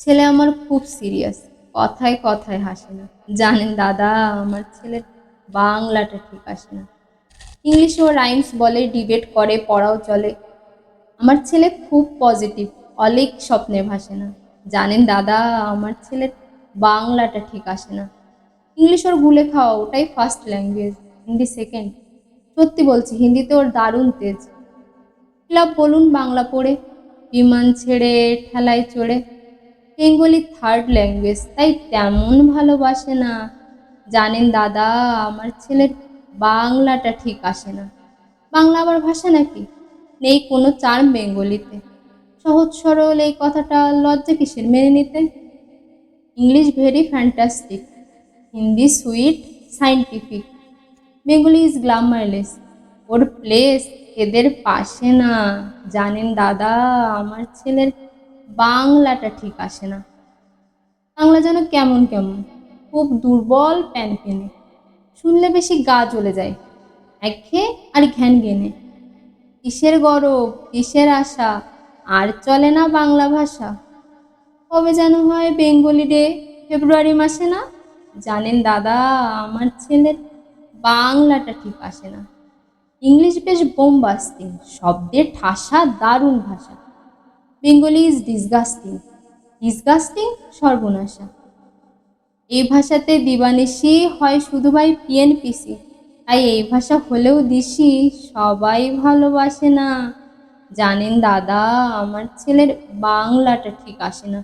ছেলে আমার খুব সিরিয়াস কথায় কথায় হাসে না। জানেন দাদা, আমার ছেলের বাংলাটা ঠিক আসে না। ইংলিশে ও রাইমস বলে ডিবেট করে, পড়াও চলে। আমার ছেলে খুব পজিটিভ অলেক স্বপ্নে ভাসে না। জানেন দাদা, আমার ছেলের বাংলাটা ঠিক আসে না। ইংলিশ ওর গুলে খাওয়া ওটাই ফার্স্ট ল্যাঙ্গুয়েজ হিন্দি সেকেন্ড সত্যি বলছি, হিন্দিতে ওর দারুণ তেজ। ক্লাব বলুন, বাংলা পড়ে, বিমান ছেড়ে, ঠেলায় চড়ে বেঙ্গলি থার্ড ল্যাঙ্গুয়েজ তাই তেমন ভালোবাসে না। জানেন দাদা, আমার ছেলের বাংলাটা ঠিক আসে না। বাংলা আবার ভাষা নাকি? নেই কোনো চার্ম বেঙ্গলিতে। সহজ সরল এই কথাটা লজ্জা কিসের মেনে নিতে? English very fantastic Hindi sweet scientific Bengali is glamourless or place এদের পাশে না। জানেন দাদা, আমার ছেলের বাংলাটা ঠিক আসে না। বাংলা যেন কেমন কেমন, খুব দুর্বল প্যান পেনে। শুনলে বেশি গা চলে যায় একঘেয়ে আর ঘ্যান গেনে কিসের গরব, কিসের আশা, আর চলে না বাংলা ভাষা। কবে যেন হয় বেঙ্গলি ডে, ফেব্রুয়ারি মাসে না? জানেন দাদা, আমার ছেলের বাংলাটা ঠিক আসে না। ইংলিশ বেশ বোমবাস্তিং শব্দের ঠাসা দারুণ ভাষা। বেঙ্গলি ইজ ডিসগাস্টিং ডিসগাস্টিং সর্বনাশা। এই ভাষাতে দিবানিশি হয় শুধু ভাই পিএনপিসি তাই এই ভাষা হলেও দিশি সবাই ভালোবাসে না। জানেন দাদা, আমার ছেলের বাংলাটা ঠিক আসে না।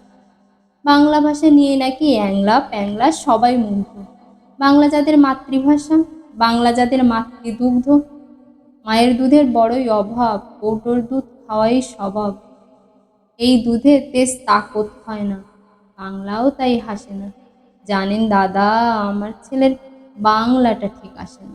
বাংলা ভাষা নিয়ে নাকি অ্যাংলা প্যাংলা সবাই মুগ্ধ। বাংলা যাদের মাতৃভাষা, বাংলা যাদের মাতৃদুগ্ধ। মায়ের দুধের বড়ই অভাব, কৌটোর দুধ খাওয়াই স্বভাব। এই দুধে তেজ তাকত হয় না। বাংলাও তাই হাসে না। জানেন দাদা, আমার ছেলের বাংলাটা ঠিক আসে না।